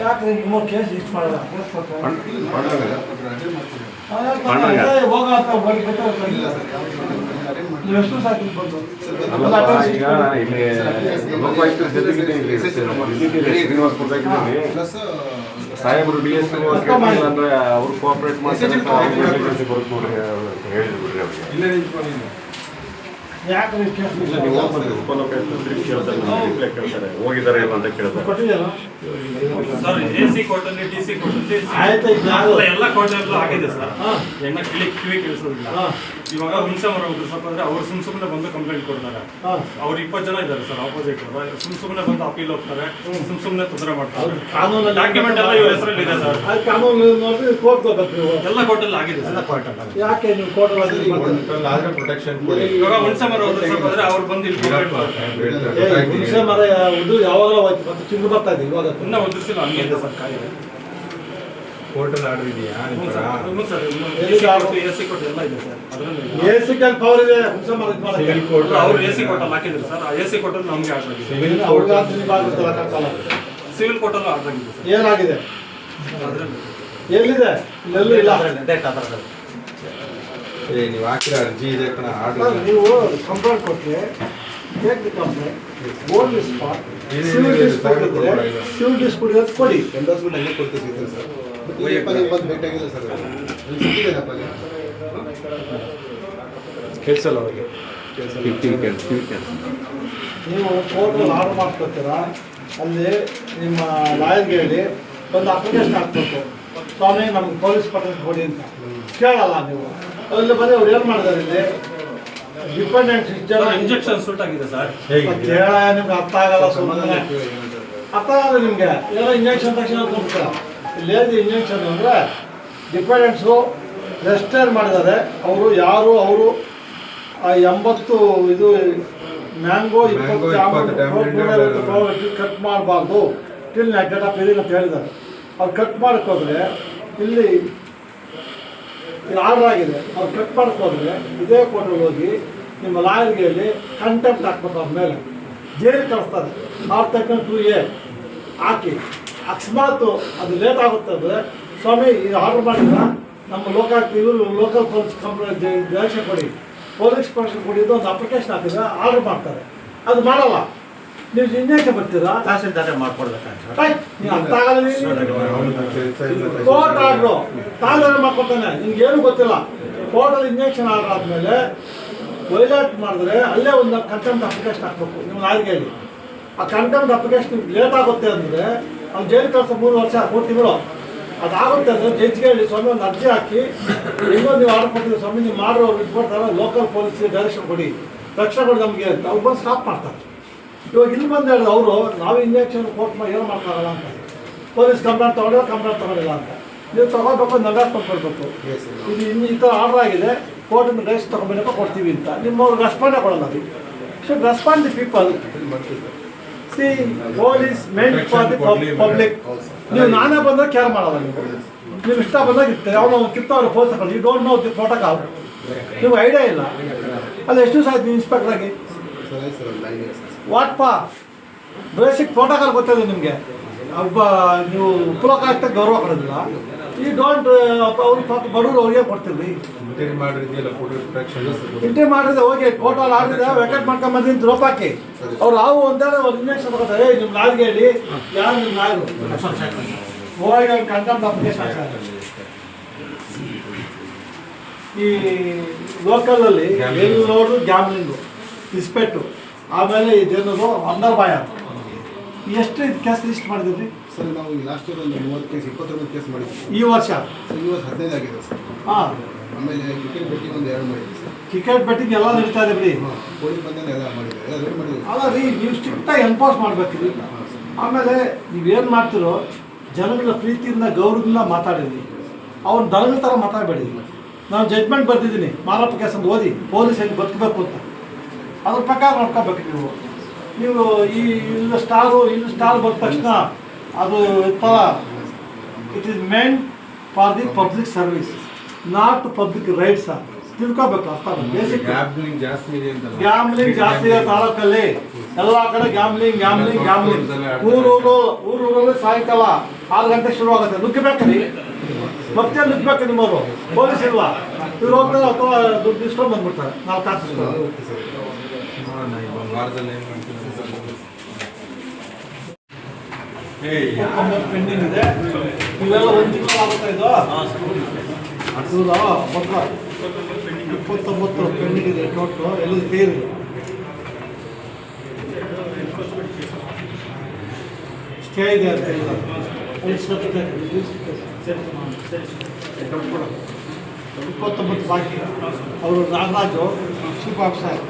ಯಾಕೆ ಮೂರು ಕೇಸ್ ಇಷ್ಟು ಕೇಸ್ ಎಷ್ಟು ಸಾಕಿ ಬಂದು? ಈಗ ಇಲ್ಲಿ ಲೋಕಾಯುಕ್ತರ ಇಲ್ಲಿ. ಸಾಹೇಬರು ಡಿ ಎಸ್ ಅಂದ್ರೆ ಅವ್ರು ಕೋಆಪರೇಟ್ ಮಾಡ್ತಾರೆ ಹೇಳಿದ್ರು ಬಿಡ್ರಿ ಅವ್ರಿಗೆ ಕೇಸ್ ಇಲ್ಲ ಅಂತ ಕೇಳ್ತಾರೆ. ಸರ್ ಎ ಸಿ ಕೋರ್ಟಲ್ಲಿ ಡಿ ಸಿ ಕೋರ್ಟಲ್ಲಿ ಆಯ್ತು, ಈಗ ಎಲ್ಲ ಕೋರ್ಟಲ್ಲೂ ಆಗಿದೆ ಸರ್ ಹಾ. ಎಣ್ಣ ಕಿಳಿ ಕಿವಿ ಕೇಳಿಸೋದಿಲ್ಲ. ಇವಾಗ ಹುಂಸೆ ಮರ ಸ್ವಲ್ಪ ಅಂದ್ರೆ ಅವ್ರು ಸುಮ್ ಸುಮ್ಮನೆ ಬಂದು ಕಂಪ್ಲೇಂಟ್ ಕೊಡ್ತಾರೆ. ಅವ್ರು ಇಪ್ಪತ್ತು ಜನ ಇದ್ದಾರೆ ಸರ್ ಆಪೋಸಿಟ್ ಸುಮ್ ಸುಮ್ಮನೆ ಬಂದು ಅಪೀಲ್ ಹೋಗ್ತಾರೆ. ಸುಮ್ ಸುಮ್ಮನೆ ತೊಂದರೆ ಮಾಡ್ತಾರೆ. ಕಾನೂನು ಡಾಕ್ಯುಮೆಂಟ್ ಎಲ್ಲ ಇವ್ರ ಹೆಸರಲ್ಲಿ ಇದೆ ಸರ್ ಅದು ಕಾನೂನು ನೋಡಿ ಕೋರ್ಟ್ ಎಲ್ಲ ಕೋರ್ಟಲ್ಲಿ ಆಗಿದೆ ಸರ್ ಯಾಕೆ ನೀವು ಆದ್ರೆ ಪ್ರೊಟೆಕ್ಷನ್ ಕೊಡಿ. ಇವಾಗ ಹುಣಸೆ ಮರ ಬಂದ್ರೆ ಅವ್ರು ಬಂದು ಹುಣಸೆ ಮರ ಇದು ಯಾವಾಗಲೂ ಹೋಯ್ತು ಮತ್ತೆ ಚಿಂದು ಬರ್ತಾ ಇದೆ ಇವಾಗ ಇನ್ನ ಉದುರ್ಸಿಲ್ಲ ಹಂಗೆ ಇದೆ ಸರ್ ಆರ್ಡರ್ ಇದೆಯಾ ಎಲ್ಲಿ ಎ ಸಿ ಕೋರ್ಟ್ ಎಲ್ಲ ಇದೆ ಸರ್ ಅದರಲ್ಲಿ ಎ ಸಿ ಕ್ಯಾನ್ ಪವರ್ ಇದೆ ಹುಣಸೆ ಮರ ಇದು ಮಾಡಕ್ಕೆ. ಸಿವಿಲ್ ಕೋರ್ಟ್ ಅವ್ರು ಎ ಸಿ ಕೋರ್ಟಲ್ಲಿ ಹಾಕಿದ್ರು ಸರ್ ಆ ಎ ಸಿ ನಮಗೆ ಸಿವಿಲ್ ಕೋರ್ಟ್ ಏನಾಗಿದೆ ಅದರಲ್ಲಿ ಎಲ್ಲಿದೆ ಇಲ್ಲೆಲ್ಲೂ ಇಲ್ಲ ಏ ನೀವು ಹಾಕಿರೋ ಅರ್ಜಿ ಇದೆ ಕಣ ಆರ್ಡರ್ ನೀವು ಕಂಪ್ಲೇಂಟ್ ಕೊಟ್ಟರೆ take the complaint on the spot ಏನೇನು ಸಿವಿಲ್ ಇದೆ? ಡಿಸ್ಪ್ಯೂಟ್ ಇದ್ರೆ ಕೊಡಲ್ಲ. ಸಿವಿಲ್ ಡಿಸ್ಪ್ಯೂಟ್ ಇದ್ರೆ ಕೊಡಿ. ಎಂಡೋಸ್ಮೆಂಟ್ ಹಂಗೆ ಕೊಡ್ತಿದ್ದೀವಿ ಸರ್? ಈ ಬಂದು ಸರ್. ಸಿಕ್ಕಿದ್ದೇನಪ್ಪ ಅವ್ರಿಗೆ. ನೀವು ಕೋರ್ಟಲ್ಲಿ ಆರ್ಡರ್ ಮಾಡ್ಕೊತೀರಾ ಅಲ್ಲಿ ನಿಮ್ಮ ಲಾಯರ್ಗೆ ಹೇಳಿ ಒಂದು ಅಪ್ಲಿಕೇಶನ್ ಹಾಕ್ಬೇಕು. ಸ್ವಾಮಿ ನಮ್ಗೆ ಪೊಲೀಸ್ ಪಟ್ಟಣ ಕೊಡಿ ಅಂತ. ಕೇಳಲ್ಲ ನೀವು. ಅಲ್ಲಿ ಬರೀ ಅವ್ರು ಏನು ಮಾಡಿದಾರೆ ಇಲ್ಲಿ? ಡಿಪೆಂಡೆಂಟ್ ಜನ ಇಂಜೆಕ್ಷನ್ ಸೂಟ್ ಆಗಿದೆ ಸರ್. ಹೇಳ ನಿಮ್ಗೆ ಅರ್ಥ ಆಗಲ್ಲ ಸುಮ್ಮನೆ ಅರ್ಥ ಆಗಲ್ಲ ನಿಮಗೆ. ಏನೋ ಇಂಜೆಕ್ಷನ್ ತಕ್ಷಣ ತುಂಬ್ತೀರ ಇಲ್ಲಿ ಏನು ಇಂಜೆಕ್ಷನ್ ಅಂದರೆ ಡಿಪೆಂಡೆಂಟ್ಸು ರೆಸ್ಟೇರ್ ಮಾಡಿದ್ದಾರೆ ಅವರು ಯಾರು ಅವರು ಆ ಎಂಬತ್ತು ಇದು ಮ್ಯಾಂಗೋ ಇಪ್ಪತ್ತು ಕಟ್ ಮಾಡಬಾರ್ದು. ಟಿಲ್ ನೆಟ್ ಆಫ್ ಇದೀನಿ ಅಂತ ಹೇಳಿದ್ದಾರೆ. ಅವ್ರು ಕಟ್ ಮಾಡೋಕ್ಕೋದ್ರೆ ಹೋದ್ರೆ ಇಲ್ಲಿ ಆರ್ಡರ್ ಆಗಿದೆ. ಅವ್ರು ಕಟ್ ಮಾಡಕ್ಕೆ ಹೋದ್ರೆ ಇದೇ ಕೋರ್ಟ್ ಹೋಗಿ ನಿಮ್ಮ ಲಾಯರ್ಗೆ ಹೇಳಿ ಕಂಟೆಂಪ್ಟ್ ಹಾಕ್ಬೇಕು ಅವ್ರ ಮೇಲೆ. ಜೈಲಿಗೆ ಕಳಿಸ್ತಾರೆ. ಆರ್ ತಕ್ಕಂಡು ಟು ಎ. ಹಾಕಿ. ಅಕಸ್ಮಾತ್ ಅದು ಲೇಟ್ ಆಗುತ್ತೆ ಅಂದರೆ ಸ್ವಾಮಿ ಇದು ಆರ್ಡರ್ ಮಾಡಿದ್ರ ನಮ್ಮ ಲೋಕಲ್ ಇವರು ಲೋಕಲ್ ಪೊಲೀಸ್ ಕಂಪ್ಲೇಂಟ್ ಡೈರೆಕ್ಷನ್ ಕೊಡಿ. ಪೊಲೀಸ್ ಕಮಿಷನ್ ಕೊಡಿದ್ದು ಒಂದು ಅಪ್ಲಿಕೇಶನ್ ಹಾಕಿದ್ರೆ ಆರ್ಡರ್ ಮಾಡ್ತಾರೆ. ಅದು ಮಾಡಲ್ಲ. ನೀವು ಇನ್ನೇಕೆ ಬರ್ತೀರಾ? ತಹಸೀಲ್ದಾರ್ ಮಾಡ್ಕೊಡ್ಬೇಕಂತ. ಆಯ್ತ್, ನೀವು ಅರ್ಥ ಆಗಲ್ಲ ನೀವು. Court order. ಮಾಡ್ಕೊತಾನೆ ನಿಮ್ಗೆ ಏನು ಗೊತ್ತಿಲ್ಲ. ಕೋರ್ಟಲ್ಲಿ ಇಂಜೆಕ್ಷನ್ ಆರ್ಡರ್ ಆದಮೇಲೆ ವೈಲೇಟ್ ಮಾಡಿದ್ರೆ ಅಲ್ಲೇ ಒಂದು ಕಂಟೆಂಟ್ ಅಪ್ಲಿಕೇಶನ್ ಹಾಕ್ಬೇಕು ನಿಮ್ಮ ಆಯ್ಕೆ ಹೇಳಿ ಆ ಕಂಟೆಂಟ್ ಅಪ್ಲಿಕೇಶನ್ ಲೇಟ್ ಆಗುತ್ತೆ ಅಂದರೆ ಅವ್ನು ಜೈಲು ಕಳ್ಸೋ ಮೂರು ವರ್ಷ ಮೂರು ತಿಂಗಳು ಅದಾಗುತ್ತೆ ಅಂದರೆ ಜಡ್ಜ್ಗೆ ಹೇಳಿ ಸ್ವಾಮಿ ಒಂದು ಅರ್ಜಿ ಹಾಕಿ ಇನ್ನೊಂದು ನೀವು ಆರ್ಡರ್ ಕೊಟ್ಟಿದ್ರೆ ಸ್ವಾಮಿ ನೀವು ಮಾಡೋ ಇದು ಮಾಡ್ತಾರೆ ಲೋಕಲ್ ಪೊಲೀಸ್ ಡೈರೆಕ್ಷನ್ ಕೊಡಿ. ರಕ್ಷಣೆ ಕೊಡಿ ನಮಗೆ ಅಂತ. ಅವ್ರು ಬಂದು ಸ್ಟಾಪ್ ಮಾಡ್ತಾರೆ. ಇವಾಗ ಇಲ್ಲಿ ಬಂದು ಹೇಳಿದ್ರು ಅವರು ನಾವು ಇಂಜೆಕ್ಷನ್ ಕೋರ್ಟ್ ಮಾಡಿ ಏನು ಮಾಡ್ತಾರಲ್ಲ ಅಂತ. ಪೊಲೀಸ್ ಕಂಪ್ಲೇಂಟ್ ತೊಗೊಂಡ್ರೆ ಕಂಪ್ಲೇಂಟ್ ತೊಗೊಂಡಿಲ್ಲ ಅಂತ. ನೀವು ತಗೋಬೇಕು ನಗಾಡ್ಕೊಂಡು ಕೊಡಬೇಕು ಇದು ಇನ್ನು ಈ ಥರ ಆರ್ಡರ್ ಆಗಿದೆ ಕೋರ್ಟಿಂದ ರೆಸ್ಟ್ ತೊಗೊಬೇಕು ಕೊಡ್ತೀವಿ ಅಂತ. ನಿಮ್ಮವ್ರು ರೆಸ್ಪಾಂಡೇ ಕೊಡಲ್ಲ ಅದು. Should respond the people see police meant for the public ನೀವು ನಾನೇ ಬಂದಾಗ ಕೇರ್ ಮಾಡಲ್ಲ ನೀವು. ನೀವು ಇಷ್ಟ ಬಂದಾಗ ಇರ್ತೀರಿ. ಅವನು ಕಿತ್ತವ್ರು ಪೊಲೀಸ್ ಹಾಕೊಂಡು you don't know the protocol ನೀವು ಐಡಿಯಾ ಇಲ್ಲ. ಅಲ್ಲಿ ಎಷ್ಟು ದಿವಸ ಆಯ್ತು ನೀವು ಇನ್ಸ್ಪೆಕ್ಟರ್ ವಾಟ್ಪ? ಬೇಸಿಕ್ ಪ್ರೋಟೋಕಾಲ್ ಗೊತ್ತಿದೆ ನಿಮಗೆ? ಒಬ್ಬ ನೀವು ಉಪಲೋಕಾಯುಕ್ತ ಗೌರವ ಕೊಡೋದಿಲ್ಲ ಈ ಡೋಂಟ್ ಅವ್ರು ಪಾಪ ಬಡವರು ಅವ್ರಿಗೆ ಕೊಡ್ತೀವಿ. ಇಂಟ್ರಿ ಮಾಡಿದ್ರೆ ಹೋಗಿ ಕೋರ್ಟಲ್ಲಿ ಆಡಿದ್ರೆ ವೆಕೆಟ್ ಮಾಡ್ಕೊಂಬಂದು ಡ್ರಾಪ್ ಹಾಕಿ ಅವ್ರು ಹಾವು ಒಂದೇ ಅವ್ರು ಇಂಜೆಕ್ಷನ್ ತಗೋತಾರೆ ನಿಮ್ಮ ಲಾರಿಗೆ ಹೇಳಿ ಯಾರು ನಿಮ್ಮ ನಾಲ್ಕು ಹೋಗಿ ಅವ್ರು ಕಂಟೆಂಟ್ ಅಪ್ಲಿಕೇಶನ್ ಈ ಲೋಕಲಲ್ಲಿ ಎಲ್ಲಿ ನೋಡಿದ್ರು ಗ್ಯಾಮ್ಲಿಂಗು ಇಸ್ಪೆಟ್ಟು. ಆಮೇಲೆ ಇದೇನದು ಅಂಡರ್ ಆಯ್ತು ಎಷ್ಟು ಇದು ಕೇಸ್ ಲಿಸ್ಟ್ ಮಾಡಿದ್ರಿ ಸರ್ ನಾವು ಲಾಸ್ಟ್ ಇಯರ್ ಒಂದು ಮೂವತ್ತು ಕೇಸ್ ಇಪ್ಪತ್ತೊಂಬತ್ತು ಕೇಸ್ ಮಾಡಿದ್ವಿ ಈ ವರ್ಷ? ಸರ್ ಇವತ್ತು ಹದಿನೈದು ಆಗಿದೆ ಸರ್. ಹಾಂ. ಆಮೇಲೆ ಕ್ರಿಕೆಟ್ ಬೆಟ್ಟಿಂಗ್ ಒಂದು ಎರಡು ಮಾಡಿದ್ವಿ ಸರ್. ಕ್ರಿಕೆಟ್ ಬೆಟ್ಟಿಂಗ್ ಎಲ್ಲ ನಡೀತಾ ಇದೆ ಬಿಡಿ. ಹಾಂ ಕೋಳಿ ಬಂದೇ ಎಲ್ಲ ಮಾಡಿದ್ವಿ ಎಲ್ಲ ಮಾಡಿದ್ವಿ ಅಲ್ಲ ರೀ ನೀವು ಸ್ಟ್ರಿಕ್ಟಾಗಿ ಎನ್ಫೋರ್ಸ್ ಮಾಡ್ಬೇಕ್ರಿ. ಆಮೇಲೆ ನೀವೇನು ಮಾಡ್ತಿರೋ ಜನಗಳ ಪ್ರೀತಿಯಿಂದ ಗೌರವದಿಂದ ಮಾತಾಡಿದ್ವಿ ಅವ್ನು ದನಗಳ ಥರ ಮಾತಾಡಬೇಡಿ. ನಾನು ಜಡ್ಮೆಂಟ್ ಬರ್ತಿದ್ದೀನಿ ಮಾರಪ್ಪ ಕೇಸ್ ಅಂತ ಓದಿ ಪೊಲೀಸ್ ಹೆಂಗೆ ಬದುಕಬೇಕು ಅಂತ. ಅದ್ರ ಪ್ರಕಾರ ನೋಡ್ಕೋಬೇಕು ನೀವು. ನೀವು ಈ ಇಲ್ಲಿ ಸ್ಟಾರು ಇಲ್ಲಿ ಸ್ಟಾರ್ ಬಂದ ತಕ್ಷಣ ಅದು ಥರ it is meant for the public service not public rights ತಿಳ್ಕೊಬೇಕು ಅರ್ಥ ಬೇಸಿಕ್ ಗ್ಯಾಮ್ಲಿಂಗ್ ಜಾಸ್ತಿ ಇದೆ ಗ್ಯಾಮ್ಲಿಂಗ್ ಜಾಸ್ತಿ ಇದೆ ತಾಲೂಕಲ್ಲಿ. ಎಲ್ಲ ಕಡೆ ಗ್ಯಾಮ್ಲಿಂಗ್ ಗ್ಯಾಮ್ಲಿಂಗ್ ಗ್ಯಾಮ್ಲಿಂಗ್ ಊರೂರು ಊರೂರಲ್ಲಿ ಸಾಯಂಕಾಲ ಆರು ಗಂಟೆ ಶುರು ಆಗುತ್ತೆ ನುಗ್ಗಬೇಕ್ರಿ ಮತ್ತೆ ನುಗ್ಗಬೇಕು ನಿಮ್ಮವರು. ಪೊಲೀಸ್ ಇಲ್ವಾ? ಇವ್ರು ಹೋಗ್ತಾರೆ ಅಥವಾ ದುಡ್ಡು ಇಸ್ಕೊಂಡು ಬಂದ್ಬಿಡ್ತಾರೆ. ನಾವು ಕಾಸು ನೋಡೋಣ ವಾರದಲ್ಲಿ ಏನು ಮಾಡ್ತೀವಿ ಪೆಂಡಿಂಗ್ ಇದೆ. ಇವೆಲ್ಲ ಒಂದು ತಿಂಗಳು ಆಗುತ್ತಾ ಇದು? ಇಪ್ಪತ್ತೊಂಬತ್ತು ಪೆಂಡಿಂಗ್ ಇದೆ ನೋಟು ಸ್ಟೇ ಇದೆ ಅಂತ ಇಪ್ಪತ್ತೊಂಬತ್ತು ಬಾಕಿ. ಅವರು Nagaraju chief officer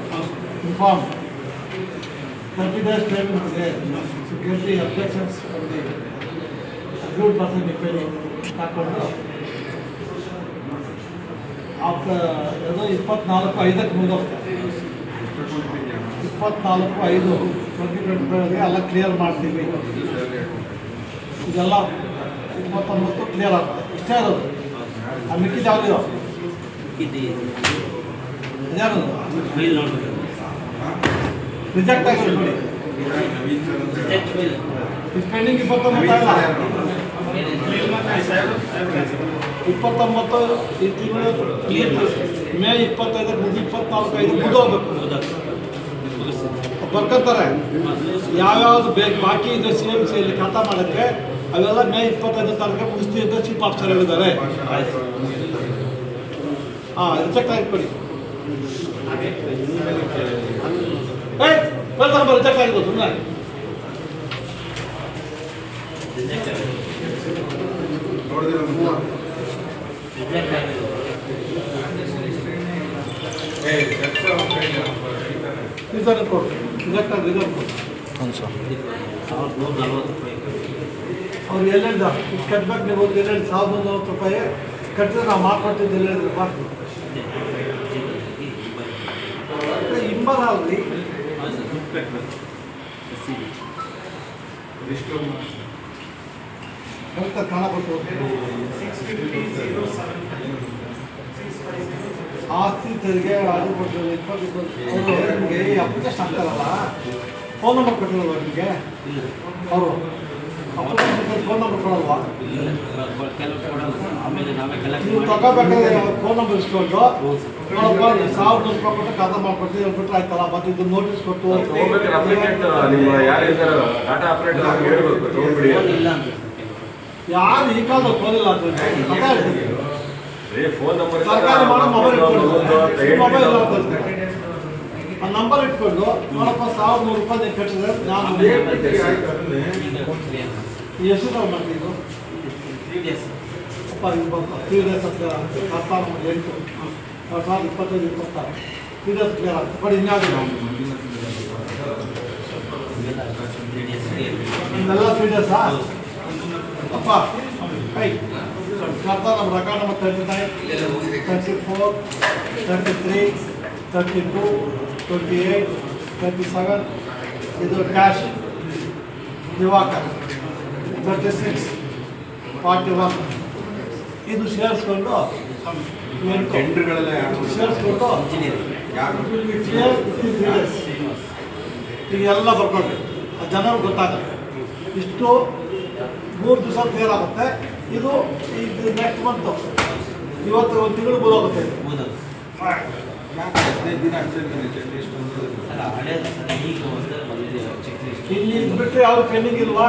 inform thirty days time ಇದೆ get the objections aggrieved person repair ಹಾಕೊಂಡು ಆಫ್ಟರ್ ಅದು ಇಪ್ಪತ್ನಾಲ್ಕು ಐದಕ್ಕೆ ಮುಗಿದೋಗ್ತಾರೆ ಇಪ್ಪತ್ನಾಲ್ಕು ಐದು ಟ್ವೆಂಟಿ ಟ್ವೆಂಟಿ ಎಲ್ಲ ಕ್ಲಿಯರ್ ಮಾಡ್ತೀವಿ ಇದೆಲ್ಲ ಇಪ್ಪತ್ತೊಂಬತ್ತು ಕ್ಲಿಯರ್ ಆಗ್ತದೆ ಇಷ್ಟೇ ಇರೋದು ಆ ಮಿಕ್ಕಿದ ಇದ್ಯಾವುದು ರಿಜೆಕ್ಟ್ ಆಗಿರೋ ನೋಡಿ ಪೆಂಡಿಂಗ್ ಇಪ್ಪತ್ತೊಂಬತ್ತು ಇಪ್ಪತ್ತೊಂಬತ್ತು ಈ ತಿಂಗಳು ಮೇ ಇಪ್ಪತ್ತೈದು ಮುಗಿ ಇಪ್ಪತ್ನಾಲ್ಕು ಐದು ಮುಗಿದೋಗ್ಬೇಕು ಬರ್ಕೊತಾರೆ. ಯಾವ್ಯಾವ್ದು ಬೇಕು ಬಾಕಿ ಇದೆ ಸಿ ಎಂ ಸಿಯಲ್ಲಿ ಖಾತಾ ಮಾಡಕ್ಕೆ ಅವೆಲ್ಲ ಮೇ ಇಪ್ಪತ್ತೈದು ತಾರೀಕು ಮುಗಿಸ್ತೀವಿ ಅಂತ ಚೀಫ್ ಆಫೀಸರ್ ಹೇಳಿದ್ದಾರೆ ಹಾಂ ರಿಜೆಕ್ಟ್ ಆಗಿಬಿಡಿ ಬರ್ತಾರೆ ಬರ್ ರಿಜೆಕ್ಟ್ ಆಗಿದ್ದು ಸುಮ್ಮನೆ ಕೆಲಸ ರಿಸರ್ವ್ ಕೊಡು ಅವ್ರು ಎಲ್ಲಿಂದ ಕಟ್ಬೇಕು ನೀವು ಒಂದು ಎರಡು ಸಾವಿರದ ನಲ್ವತ್ತು ರೂಪಾಯಿ ಕಟ್ಟಿದ್ರೆ ನಾವು ಮಾಡ್ಕೊಟ್ಟಿದ್ದು ಹೇಳಿದ್ರೆ ಮಾಡ್ತೀವಿ ಕಾಣಬೇಕು ಆಸ್ತಿ ತೆರಿಗೆ ಅದು ಕೊಟ್ಟರೆ ಇಪ್ಪತ್ತು ನಿಮಗೆ ಈ ಅಪ್ಲಿಕೇಶನ್ ಹಾಕ್ತಾರಲ್ಲ ಫೋನ್ ನಂಬರ್ ಕೊಟ್ಟಿರಲ್ವ ನಿಮಗೆ ಅವರು. ಅಪ್ಲಿಕೇಶನ್ ಫೋನ್ ನಂಬರ್ ಕೊಡಲ್ವಾ? ನೀವು ತಗೋಬೇಕಾದ್ರೆ ಫೋನ್ ನಂಬರ್ ಇಸ್ಕೊಂಡು ನೋಡಪ್ಪ ನೀವು ಸಾವಿರದ ನೂರು ರೂಪಾಯಿ ಕೊಟ್ಟು ಖಾತಾ ಮಾಡ್ಕೊಡ್ತೀವಿ. ಬಿಟ್ಟರೆ ಆಯ್ತಲ್ಲ ಮತ್ತೆ ಇದು ನೋಟಿಸ್ ಕೊಟ್ಟು ನಿಮ್ಮ ಯಾರು ಇದ್ದಾರೆ ಡಾಟಾ ಆಪರೇಟರ್ ಅವ್ರಿಗೆ ಹೇಳ್ಬೇಕು. ತಗೊಂಡ್ಬಿಡಿ. ಅಂತ. ಯಾರು ಈ ಕಾಲದ ಫೋನ್ ಇಲ್ಲ ಅಂತ ಫೋನ್ ನಂಬರ್ ಸರ್ಕಾರ ಮಾಡೋ ಮೊಬೈಲ್ ಇಟ್ಕೊಂಡು ಮೊಬೈಲ್ ಇಲ್ಲ ಅಂತ ಆ ನಂಬರ್ ಇಟ್ಕೊಂಡು ನೋಡಪ್ಪ ಸಾವಿರದ ನೂರು ರೂಪಾಯಿ ನೀವು ಕಟ್ಟಿದ್ರೆ ನಾನು ಎಷ್ಟು ಸಾವಿರ ಮಾಡ್ತೀವಿ ಅಪ್ಪ ಇದು ಬಂತು ತ್ರೀ ಡೇಸ್ ಅಂತ ಹತ್ತಾರು ಎಂಟು ಎರಡು ಸಾವಿರದ ಇಪ್ಪತ್ತೈದು ಇಪ್ಪತ್ತಾರು. Three days clear but three ಡೇಸಾ ಅಪ್ಪ ಕೈ. ಕರ್ತಾ ನಮ್ಮ record number thirty nine thirty four thirty three thirty two twenty eight thirty seven ಇದು cash Divakar. Thirty six forty one. ಇದು ಸೇರಿಸ್ಕೊಂಡು ಟೆಂಡರ್ಗಳೆಲ್ಲ ಸೇರಿಸ್ಕೊಂಡು ಯಾರು? ಈಗ ಎಲ್ಲ ಬರ್ಕೊಳ್ರಿ ಆ ಜನರು ಗೊತ್ತಾಗಲ್ಲ. ಇಷ್ಟು ಮೂರು ದಿವಸ ಆಗುತ್ತೆ ಇದು ಇದು ನೆಕ್ಸ್ಟ್ ಮಂತ್ ಇವತ್ತು ಒಂದು ತಿಂಗಳು ಬರೋಗುತ್ತೆ. ಇಲ್ಲಿ ಬಿಟ್ಟರೆ ಯಾವ್ದು ಟ್ರೈನಿಂಗ್ ಇಲ್ವಾ?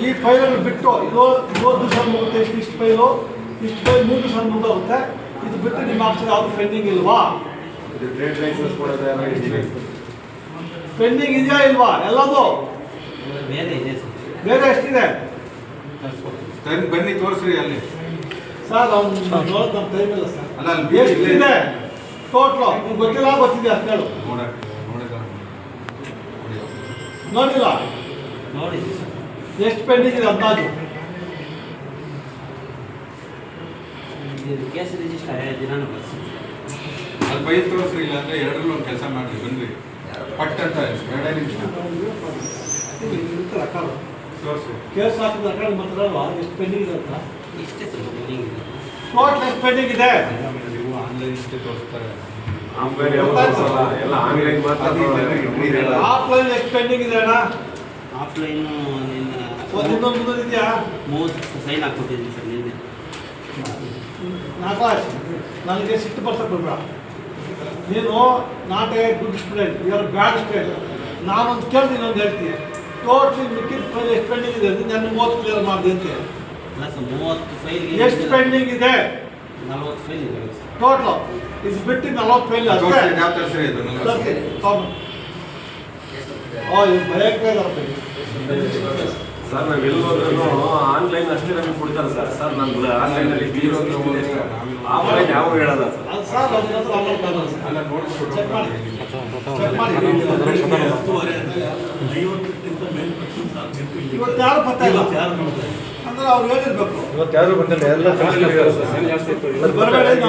ಈ ಫೈಲನ್ನು ಬಿಟ್ಟು ಇದು ಇವತ್ತು ದಿವಸ ಮುಗುತ್ತೆ ಇಷ್ಟು ಇಷ್ಟು ಫೈಲು ಇಷ್ಟು ಫೈಲ್ ಮೂರು ದಿವಸ ಮುಂದೋಗುತ್ತೆ ಇದು ಬಿಟ್ಟು ನಿಮ್ಮ ಆಫೀಸ್ ಯಾವುದು ಪೆಂಡಿಂಗ್ ಇಲ್ವಾ? ಇದು ಟ್ರೇಡ್ ಲೈಸೆನ್ಸ್ ಕೊಡೋದೆಲ್ಲ ಇಂಜಿನಿಯರ್ ಪೆಂಡಿಂಗ್ ಇದೆಯಾ ಇಲ್ವಾ? ಎಲ್ಲದು? ಬೇರೆ ಎಷ್ಟಿದೆ? ತನ್- ಬನ್ನಿ ತೋರಿಸ್ರಿ ಅಲ್ಲಿ. ಸರ್ ಅವ್ನು ನೋಡೋದು ನಮ್ಮ ಟೈಮ್ ಇಲ್ಲ ಸರ್. ಅಲ್ಲ ಅಲ್ಲಿ ಎಷ್ಟಿದೆ? ಟೋಟ್ಲು ನಿಮ್ಗೆ ಗೊತ್ತಿಲ್ಲ ಗೊತ್ತಿದೆ ಅಂತ ಹೇಳು. ನೋಡಿಲ್ಲ. ನೋಡಿ ಎಷ್ಟು ಪೆಂಡಿಂಗ್ ಇದೆ ಅಂದಾಜು? ಇದು ಕೇಸ್ ರಿಜಿಸ್ಟರ್ ದಿನಾನು ಅಲ್ಲಿ ಬೈಲ್ ತೋರಿಸ್ರಿ ಇಲ್ಲ ಅಂದ್ರೆ ಎರಡರಲ್ಲೂ ಒಂದು ಕೆಲಸ ಮಾಡ್ರಿ ಬನ್ರಿ. ಪಟ್ ಅಂತ ಎರಡೇ ನಿಮಿಷ. ತೋರಿಸಿ ಕೇಸ್ ಹಾಕಿದ ಎಷ್ಟು ಪೆಂಡಿಂಗ್ ಇದೆ ಅಂತ? ಇಷ್ಟೇ ಸ್ವಲ್ಪ ಬಿಲ್ಲಿಂಗ್ ಇದೆ. ಟೋಟಲ್ ಎಷ್ಟು ಪೆಂಡಿಂಗ್ ಇದೆ? ನೀವು ಆನ್ಲೈನ್ ಇಷ್ಟೇ ತೋರಿಸ್ತಾರೆ. ಆಫ್ಲೈನ್ ಎಷ್ಟು ಪೆಂಡಿಂಗ್ ಇದೆ ಅಣ್ಣ? ಆಫ್ಲೈನು ನಿನ್ನ ನೀನು ಇನ್ನೊಂದು ಮುಂದೊಂದು ಇದೆಯಾ? ಮೂವತ್ತು ಸೈನ್ ಹಾಕ್ಕೊಟ್ಟಿದ್ದೀನಿ ಸರ್ ನಿನ್ನೆ. ನಾಗರಾಜ್ ನನಗೆ ಸಿಟ್ಟು ಬರ್ಸಕ್ಕೆ ಬಿಡ್ಬೇಡ ನೀನು not a good student. You are bad student. ನಾನೊಂದು ಕೇಳ್ತೀನಿ ಒಂದು ಹೇಳ್ತೀನಿ. ಟೋಟ್ಲಿ ಮಿಕ್ಕಿದ ಫೈಲ್ ಎಷ್ಟು ಪೆಂಡಿಂಗ್ ಇದೆ? ನಾನು ಮೂವತ್ತು ಕ್ಲಿಯರ್ ಮಾಡಿದೆ ಅಂತ. ಅಲ್ಲ ಸರ್ ಮೂವತ್ತು ಫೈಲ್ಗೆ ಎಷ್ಟು ಪೆಂಡಿಂಗ್ ಇದೆ? ನಲ್ವತ್ತು ಫೈಲ್ ಇದೆ ಸರ್. ಟೋಟ್ಲು ಇದು ಬಿಟ್ಟು ನಲವತ್ತು ಫೈಲ್ ಅಷ್ಟೇ. ಯಾವ ಇದು? ನಲ್ವತ್ತು ತರ್ತೀನಿ, ತಗೊಂಬ. ಓ ಇದು ಇದಾರೆ. ಸರ್ ನಾವು ಎಲ್ಲಿ ಹೋದ್ರೂ ಆನ್ಲೈನ್ ಅಷ್ಟೇ ನಮಗೆ ಕೊಡ್ತಾರೆ ಸರ್. ಸರ್ ನಮ್ಗೆ ಆನ್ಲೈನಲ್ಲಿ ಬೀರೋ ಆಫ್ಲೈನ್ ಯಾವ ಹೇಳಲ್ಲ ಸರ್. ಇವತ್ತು ಯಾರು ಪತ್ತೆ ಇಲ್ಲ? ಅಂದ್ರೆ ಅವ್ರು ಹೇಳಿರ್ಬೇಕು. ಇವತ್ತು ಯಾರು ಬಂದಿಲ್ಲ? ಎಲ್ಲ ಅದು ಬರಬೇಡಿ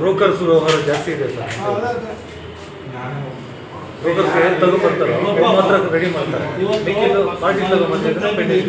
ಬ್ರೋಕರ್ಸ್ ವ್ಯವಹಾರ ಜಾಸ್ತಿ ಇದೆ ಸರ್. ಅದೇ. ಏನು ಅವ್ರು ಮಾತ್ರ ರೆಡಿ ಮಾಡ್ತಾರೆ ಪಾರ್ಟಿ ಪೆಂಡಿಂಗ್